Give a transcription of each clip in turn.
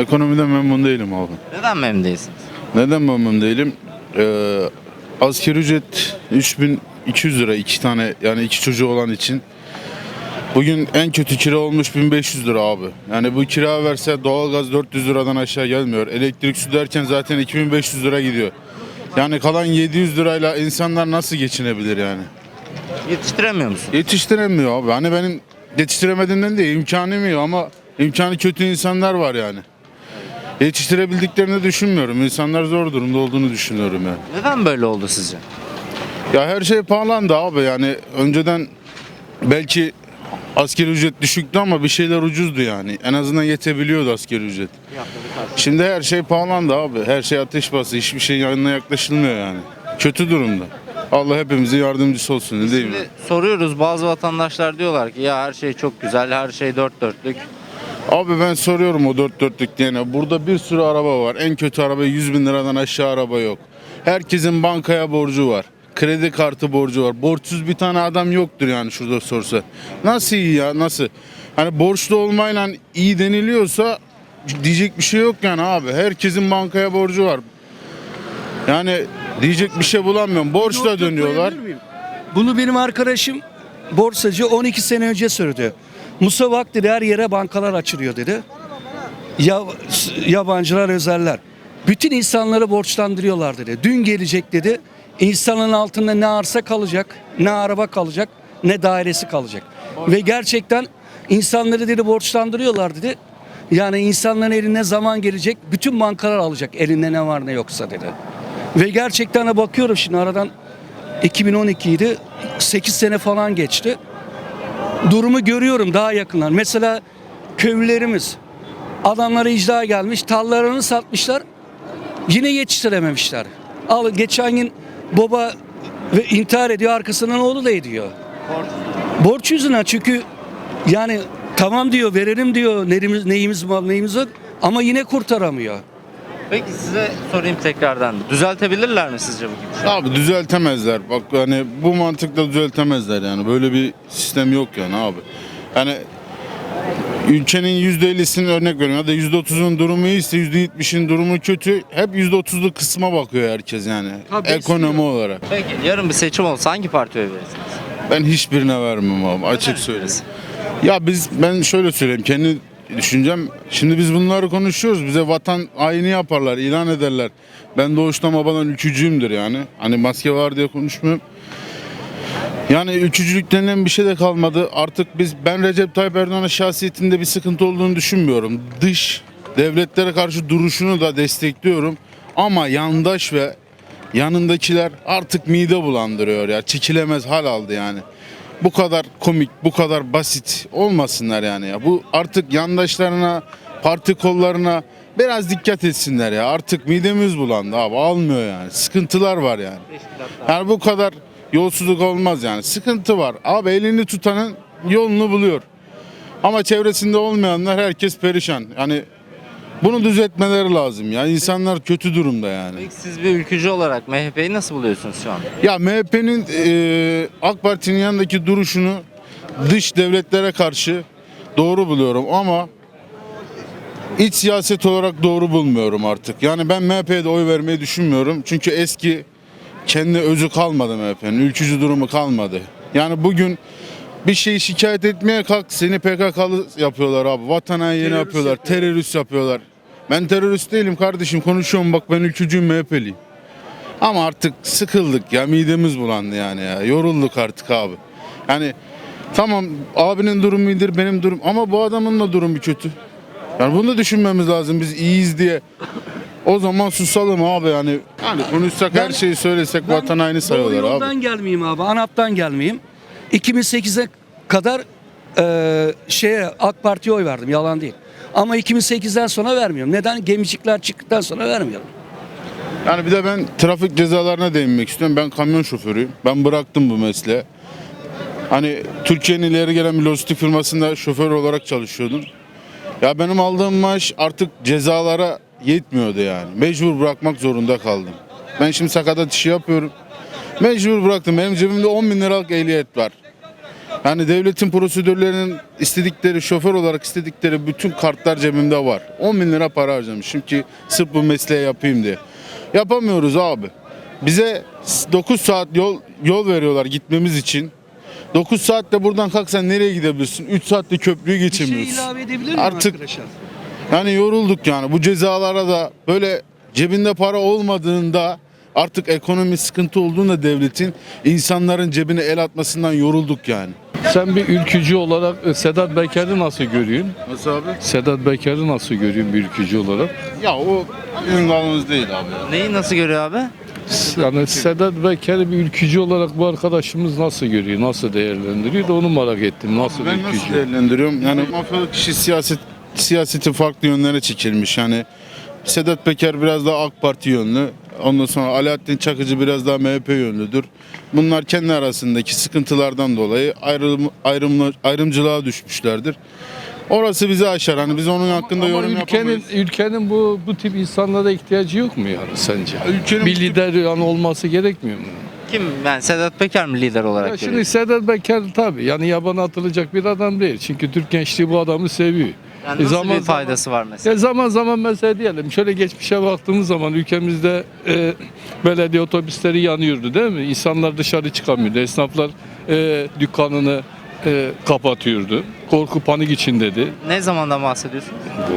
Ekonomiden memnun değilim abi. Neden memnun değilsiniz? Neden memnun değilim? Ee, asgari ücret 3200 lira iki tane yani iki çocuğu olan için. Bugün en kötü kira olmuş 1500 lira abi. Yani bu kira verse doğalgaz 400 liradan aşağı gelmiyor. Elektrik su derken zaten 2500 lira gidiyor. Yani kalan 700 lirayla insanlar nasıl geçinebilir yani? Yetiştiremiyor musun? Yetiştiremiyor abi. Hani benim yetiştiremediğimden değil imkanım yok ama imkanı kötü insanlar var yani. Yetiştirebildiklerini düşünmüyorum. İnsanlar zor durumda olduğunu düşünüyorum yani. Neden böyle oldu sizce? Ya her şey pahalandı abi yani önceden belki askeri ücret düşüktü ama bir şeyler ucuzdu yani. En azından yetebiliyordu askeri ücret. Şimdi her şey pahalandı abi. Her şey ateş bastı. Hiçbir şey yanına yaklaşılmıyor yani. Kötü durumda. Allah hepimizin yardımcısı olsun değil mi? Soruyoruz bazı vatandaşlar diyorlar ki ya her şey çok güzel, her şey dört dörtlük. Abi ben soruyorum o dört dörtlük diyene. Burada bir sürü araba var. En kötü araba 100 bin liradan aşağı araba yok. Herkesin bankaya borcu var. Kredi kartı borcu var. Borçsuz bir tane adam yoktur yani şurada sorsa. Nasıl iyi ya nasıl? Hani borçlu olmayla iyi deniliyorsa diyecek bir şey yok yani abi. Herkesin bankaya borcu var. Yani diyecek bir şey bulamıyorum. Borçla dönüyorlar. Bunu benim arkadaşım borsacı 12 sene önce söyledi. Musa dedi her yere bankalar açılıyor dedi. Ya, yabancılar özeller. Bütün insanları borçlandırıyorlar dedi. Dün gelecek dedi. İnsanın altında ne arsa kalacak, ne araba kalacak, ne dairesi kalacak. Ve gerçekten insanları dedi borçlandırıyorlar dedi. Yani insanların eline zaman gelecek, bütün bankalar alacak elinde ne var ne yoksa dedi. Ve gerçekten bakıyorum şimdi aradan 2012 idi. 8 sene falan geçti. Durumu görüyorum daha yakından. Mesela köylülerimiz adamlara icra gelmiş, tallarını satmışlar. Yine yetiştirememişler. Al geçen gün baba ve intihar ediyor arkasından oğlu da ediyor. Borç yüzünden çünkü yani tamam diyor verelim diyor neyimiz, neyimiz var neyimiz yok ama yine kurtaramıyor. Peki size sorayım tekrardan. Düzeltebilirler mi sizce bu gibi? şey? Abi düzeltemezler. Bak hani bu mantıkla düzeltemezler yani. Böyle bir sistem yok yani abi. Yani ülkenin %50'sinin örnek veriyorum ya da %30'un durumu iyiyse %70'in durumu kötü. Hep %30'lu kısma bakıyor herkes yani. Tabii, Ekonomi besliyor. olarak. Peki yarın bir seçim olsa hangi partiye oy verirsiniz? Ben hiçbirine vermem abi açık söyleyeyim. Ya biz ben şöyle söyleyeyim kendi düşüncem. Şimdi biz bunları konuşuyoruz. Bize vatan haini yaparlar, ilan ederler. Ben doğuştan babadan ülkücüyümdür yani. Hani maske var diye konuşmuyorum. Yani ülkücülük denilen bir şey de kalmadı. Artık biz ben Recep Tayyip Erdoğan'ın şahsiyetinde bir sıkıntı olduğunu düşünmüyorum. Dış devletlere karşı duruşunu da destekliyorum. Ama yandaş ve yanındakiler artık mide bulandırıyor ya. Çekilemez hal aldı yani. Bu kadar komik, bu kadar basit olmasınlar yani ya. Bu artık yandaşlarına, parti kollarına biraz dikkat etsinler ya. Artık midemiz bulandı abi. Almıyor yani. Sıkıntılar var yani. Yani bu kadar yolsuzluk olmaz yani. Sıkıntı var. Abi elini tutanın yolunu buluyor. Ama çevresinde olmayanlar herkes perişan. Yani bunu düzeltmeleri lazım ya. İnsanlar kötü durumda yani. Peki siz bir ülkücü olarak MHP'yi nasıl buluyorsunuz şu an? Ya MHP'nin e, AK Parti'nin yanındaki duruşunu dış devletlere karşı doğru buluyorum ama iç siyaset olarak doğru bulmuyorum artık. Yani ben MHP'ye de oy vermeyi düşünmüyorum. Çünkü eski kendi özü kalmadı MHP'nin. Ülkücü durumu kalmadı. Yani bugün bir şeyi şikayet etmeye kalk seni PKK'lı yapıyorlar abi. Vatan haini yapıyorlar. Terörist yapıyorlar. Ben terörist değilim kardeşim. Konuşuyorum bak ben ülkücüyüm MHP'liyim. Ama artık sıkıldık ya midemiz bulandı yani ya. Yorulduk artık abi. Yani tamam abinin durumu iyidir benim durum ama bu adamın da durumu kötü. Yani bunu da düşünmemiz lazım biz iyiyiz diye. O zaman susalım abi yani. Yani konuşsak her Ben- şeyi söylesek vatan haini Doğru sayıyorlar abi. gelmeyeyim abi. ANAP'tan gelmeyeyim. 2008'e kadar e, şeye AK Parti'ye oy verdim. Yalan değil. Ama 2008'den sonra vermiyorum. Neden? Gemicikler çıktıktan sonra vermiyorum. Yani bir de ben trafik cezalarına değinmek istiyorum. Ben kamyon şoförüyüm. Ben bıraktım bu mesleği. Hani Türkiye'nin ileri gelen bir lojistik firmasında şoför olarak çalışıyordum. Ya benim aldığım maaş artık cezalara yetmiyordu yani. Mecbur bırakmak zorunda kaldım. Ben şimdi sakatat işi yapıyorum. Mecbur bıraktım. Benim cebimde 10 bin liralık ehliyet var. Yani devletin prosedürlerinin istedikleri şoför olarak istedikleri bütün kartlar cebimde var. 10 bin lira para harcamışım ki sırf bu mesleği yapayım diye. Yapamıyoruz abi. Bize 9 saat yol yol veriyorlar gitmemiz için. 9 saatte buradan kalksan nereye gidebilirsin? 3 saatte köprüyü Bir şey geçemiyorsun. ilave edebilir miyim Artık- arkadaşlar? Yani yorulduk yani. Bu cezalara da böyle cebinde para olmadığında artık ekonomi sıkıntı olduğunda devletin insanların cebine el atmasından yorulduk yani. Sen bir ülkücü olarak e, Sedat Peker'i nasıl görüyorsun? Nasıl abi? Sedat Peker'i nasıl görüyorsun bir ülkücü olarak? Ya o bizim dalımız değil abi. ya. Neyi nasıl görüyor abi? Yani Sedat Peker'i bir ülkücü olarak bu arkadaşımız nasıl görüyor, nasıl değerlendiriyor da onu merak ettim. Nasıl Ben bir nasıl ülkücü? değerlendiriyorum? Yani mafyalı kişi siyaset siyaseti farklı yönlere çekilmiş. Yani Sedat Peker biraz daha AK Parti yönlü. Ondan sonra Alaaddin Çakıcı biraz daha MHP yönlüdür. Bunlar kendi arasındaki sıkıntılardan dolayı ayrım, ayrım, ayrımcılığa düşmüşlerdir. Orası bizi aşar. Hani biz onun hakkında Ama yorum ülkenin yapamayız. ülkenin bu bu tip insanlara ihtiyacı yok mu yani sence? ülkenin bir lider yani olması gerekmiyor mu? Kim? Yani Sedat Peker mi lider olarak Ya şimdi Sedat Peker tabii yani yabana atılacak bir adam değil. Çünkü Türk gençliği bu adamı seviyor. Yani E nasıl zaman bir faydası var mesela? Ya zaman zaman mesela diyelim şöyle geçmişe baktığımız zaman ülkemizde e, belediye otobüsleri yanıyordu değil mi? İnsanlar dışarı çıkamıyordu. Esnaflar e, dükkanını e, kapatıyordu. Korku panik içindeydi. Ne zamandan bahsediyorsun?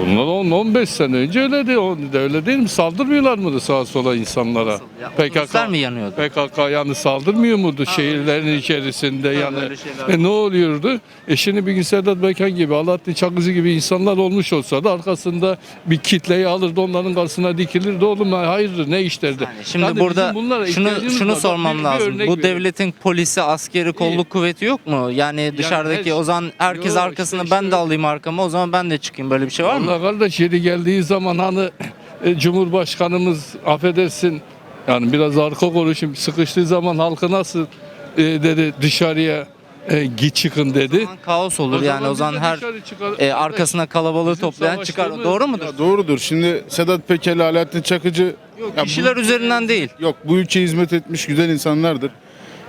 Bunlar 10-15 sene önce öyle de öyle değil mi? Saldırmıyorlar mıydı sağa sola insanlara? Nasıl ya? Otobüsler mi yanıyordu? PKK yani saldırmıyor muydu şehirlerin içerisinde yani? öyle şeyler E, ne oluyordu? E şimdi bir gün Sedat Peker gibi, Alaaddin Çakıcı gibi insanlar olmuş olsa da arkasında bir kitleyi alırdı onların karşısına dikilirdi. Oğlum hayırdır ne işlerdi? Yani şimdi Yani burada şunu şunu var. Sormam lazım. Bu devletin polisi, askeri, kolluk kuvveti yok mu? Yani dışarıdaki her- o zaman herkes Yok, arkasına işte ben de alayım arkama o zaman ben de çıkayım. Böyle bir şey var mı? Allah kardeş yeri geldiği zaman hani e, Cumhurbaşkanımız affedersin yani biraz arka konuşayım sıkıştığı zaman halkı nasıl e, dedi dışarıya e, git çıkın dedi. O zaman kaos olur yani o zaman her çıkar- e, arkasına kalabalığı toplayan çıkar. savaştığımız- Doğru mudur? Ya doğrudur. Şimdi Sedat Peker, Alaaddin Çakıcı ya Kişiler bu- üzerinden değil. Yok bu ülkeye hizmet etmiş güzel insanlardır.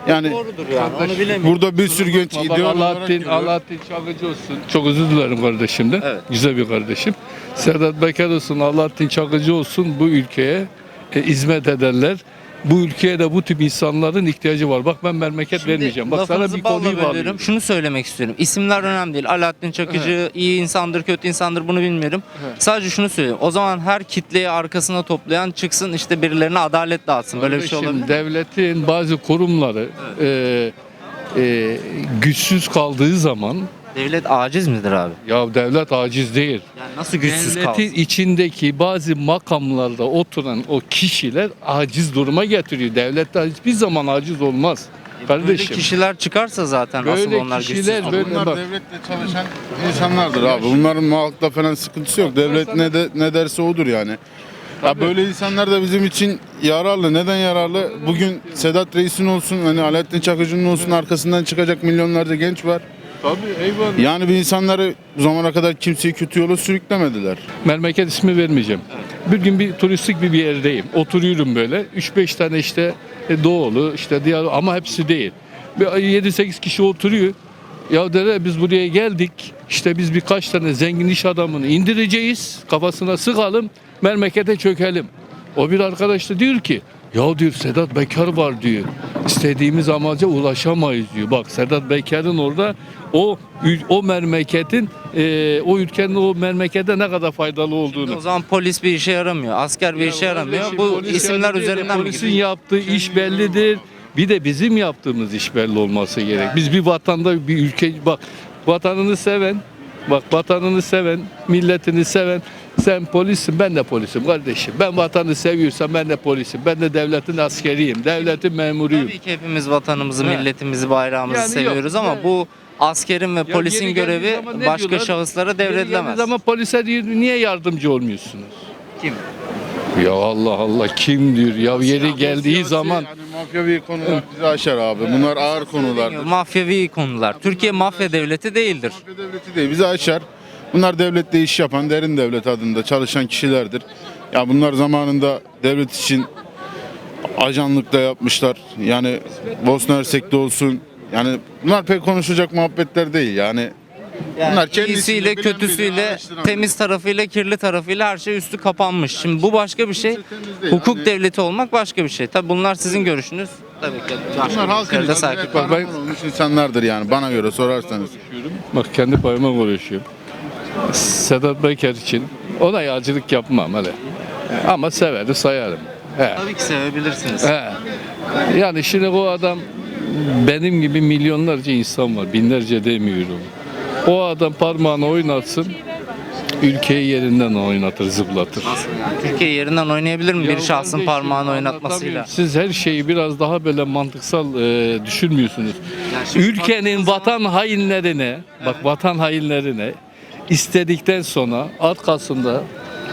Yani Doğrudur yani onu bilemiyorum. burada bir sürü genç Bak, ideal olarak Alaaddin, görüyor. Alaaddin Çakıcı olsun. Çok özür dilerim kardeşimden. Evet. Güzel bir kardeşim. Sedat Peker olsun, Alaaddin Çakıcı olsun bu ülkeye e, hizmet ederler. Bu ülkeye de bu tip insanların ihtiyacı var. Bak ben memleket vermeyeceğim. Bak sana bir konuyu bağlıyorum. Şunu söylemek istiyorum. İsimler önemli değil. Alaaddin Çakıcı iyi insandır, kötü insandır bunu bilmiyorum. Sadece şunu söylüyorum. O zaman her kitleyi arkasına toplayan çıksın işte birilerine adalet dağıtsın. Böyle bir şey olabilir. mi? Devletin bazı kurumları e, e, güçsüz kaldığı zaman Devlet aciz midir abi? ya devlet aciz değil. Yani nasıl güçsüz Devletin kalsın? içindeki bazı makamlarda oturan o kişiler aciz duruma getiriyor. Devlet de hiçbir zaman aciz olmaz. Böyle Kardeşim. kişiler çıkarsa zaten asıl Böyle onlar kişiler güçsüz. böyle- Bunlar bak. devletle çalışan insanlardır abi. Bunların halkla falan sıkıntısı yok. Devlet ne de ne derse odur yani. Ya böyle insanlar da bizim için yararlı. Neden yararlı? Bugün Sedat Reis'in olsun, hani Alaaddin Çakıcı'nın olsun arkasından çıkacak milyonlarca genç var. Tabii eyvallah. Yani bir insanları bu zamana kadar kimseyi kötü yola sürüklemediler. Memleket ismi vermeyeceğim. Bir gün bir turistik bir, bir yerdeyim. Oturuyorum böyle. 3-5 tane işte e, doğulu işte diğer ama hepsi değil. Bir 7-8 kişi oturuyor. Ya dedi biz buraya geldik. İşte biz birkaç tane zengin iş adamını indireceğiz. Kafasına sıkalım. Memlekete çökelim. O bir arkadaş da diyor ki ya diyor Sedat Bekar var diyor. İstediğimiz amaca ulaşamayız diyor. Bak Sedat Bekar'ın orada o o memleketin e, o ülkenin o memlekete ne kadar faydalı olduğunu. O zaman polis bir işe yaramıyor. Asker bir işe yaramıyor. Bu isimler yani üzerinden mi Polisin yaptığı iş bellidir. Bir de bizim yaptığımız iş belli olması gerek. Biz bir vatanda bir ülke bak vatanını seven bak vatanını seven, milletini seven sen polissin ben de polisim kardeşim. Ben vatanı seviyorsam ben de polisim. Ben de devletin askeriyim. Devletin memuruyum. Tabii ki hepimiz vatanımızı, He. milletimizi, bayrağımızı Yani yok, seviyoruz ama bu askerin ve Ya polisin geldiği görevi zaman ne başka diyorlar? şahıslara devredilemez. zaman polise diyor niye yardımcı olmuyorsunuz? Kim? Ya Allah Allah kim diyor ya yeri geldiği Siyasi, zaman yani mafyavi konular bizi aşar abi. Bunlar ağır konular. Mafyavi konular. Türkiye mafya devleti değildir. Mafya devleti değil, bizi aşar. Bunlar devlette iş yapan, derin devlet adında çalışan kişilerdir. Ya bunlar zamanında devlet için ajanlık da yapmışlar. Yani Bosna Hersek'te olsun, Yani bunlar pek konuşacak muhabbetler değil yani. Bunlar kendi iyisiyle, kötüsüyle, temiz tarafıyla, kirli tarafıyla her şey üstü kapanmış. Şimdi bu başka bir şey. Hukuk Hani- devleti olmak başka bir şey. Tabii bunlar sizin görüşünüz. Tabii ki. Bunlar halkın Başka içinde saygı. Bak olmuş insanlardır yani bana göre sorarsanız. Bak kendi payıma konuşuyorum. Sedat Peker için ona yağcılık yapmam hele. Ama severim sayarım. He. Tabii ki sevebilirsiniz. He. Yani şimdi o adam benim gibi milyonlarca insan var. Binlerce demiyorum. O adam parmağını oynatsın ülkeyi yerinden oynatır, zıplatır. Nasıl yani? Türkiye yerinden oynayabilir mi bir Ya şahsın kardeşim, parmağını anlatamıyorum. oynatmasıyla? Siz her şeyi biraz daha böyle mantıksal e, düşünmüyorsunuz. Şimdi Ülkenin baktığınız vatan hainlerine, bak vatan hainlerine istedikten sonra arkasında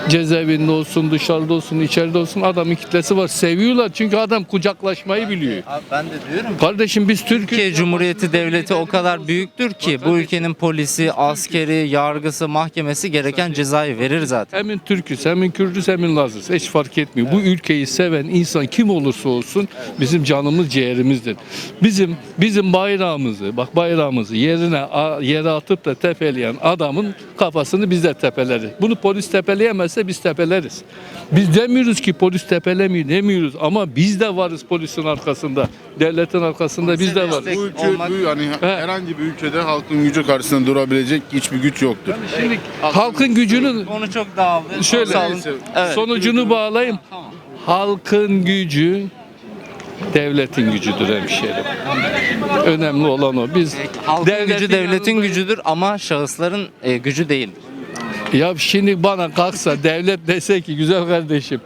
cezaevinde olsun, dışarıda olsun, içeride olsun adamın kitlesi var. Seviyorlar çünkü adam kucaklaşmayı biliyor. Abi ben de diyorum Kardeşim biz Türkiye Türkiye Cumhuriyeti Devleti o kadar büyüktür ki bu ülkenin polisi, askeri, yargısı, mahkemesi gereken cezayı verir zaten. Hemin Türküz, hemin Kürdüz, hemin Lazız. Hiç fark etmiyor. Bu ülkeyi seven insan kim olursa olsun bizim canımız ciğerimizdir. Bizim bizim bayrağımızı, bak bayrağımızı yerine yere atıp da tepeleyen adamın kafasını biz de tepeleriz. Bunu polis tepeleyemezse biz tepeleriz. Biz demiyoruz ki polis tepelemiyor demiyoruz ama biz de varız polisin arkasında. Devletin arkasında biz de varız. Bu ülke, olmak- bu yani herhangi bir ülkede halkın gücü karşısında durabilecek hiçbir güç yoktur. Şimdi halkın gücünün Konu çok dağıldı. Şöyle-. Evet. sonucunu bağlayayım. Halkın gücü devletin gücüdür hemşerim. Önemli olan o. Biz Halkın gücü devletin yanındayız. gücüdür ama şahısların e, gücü değil. Ya şimdi bana kalksa devlet dese ki güzel kardeşim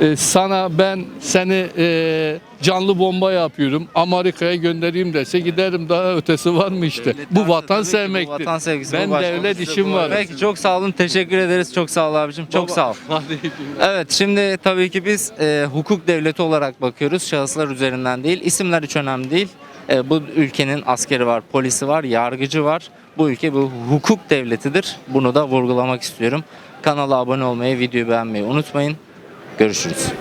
e, sana ben seni e, canlı bomba yapıyorum Amerika'ya göndereyim dese giderim daha ötesi var mı işte. Devlet bu vatan ki bu sevmektir. Vatan sevgisi ben devlet işim var. Peki çok sağ olun. Teşekkür ederiz. Çok sağ ol abicim. Çok sağ ol. Evet şimdi tabii ki biz e, hukuk devleti olarak bakıyoruz. Şahıslar üzerinden değil. İsimler hiç önemli değil. E, bu ülkenin askeri var, polisi var, yargıcı var. Bu ülke bu hukuk devletidir. Bunu da vurgulamak istiyorum. Kanala abone olmayı, videoyu beğenmeyi unutmayın. Görüşürüz.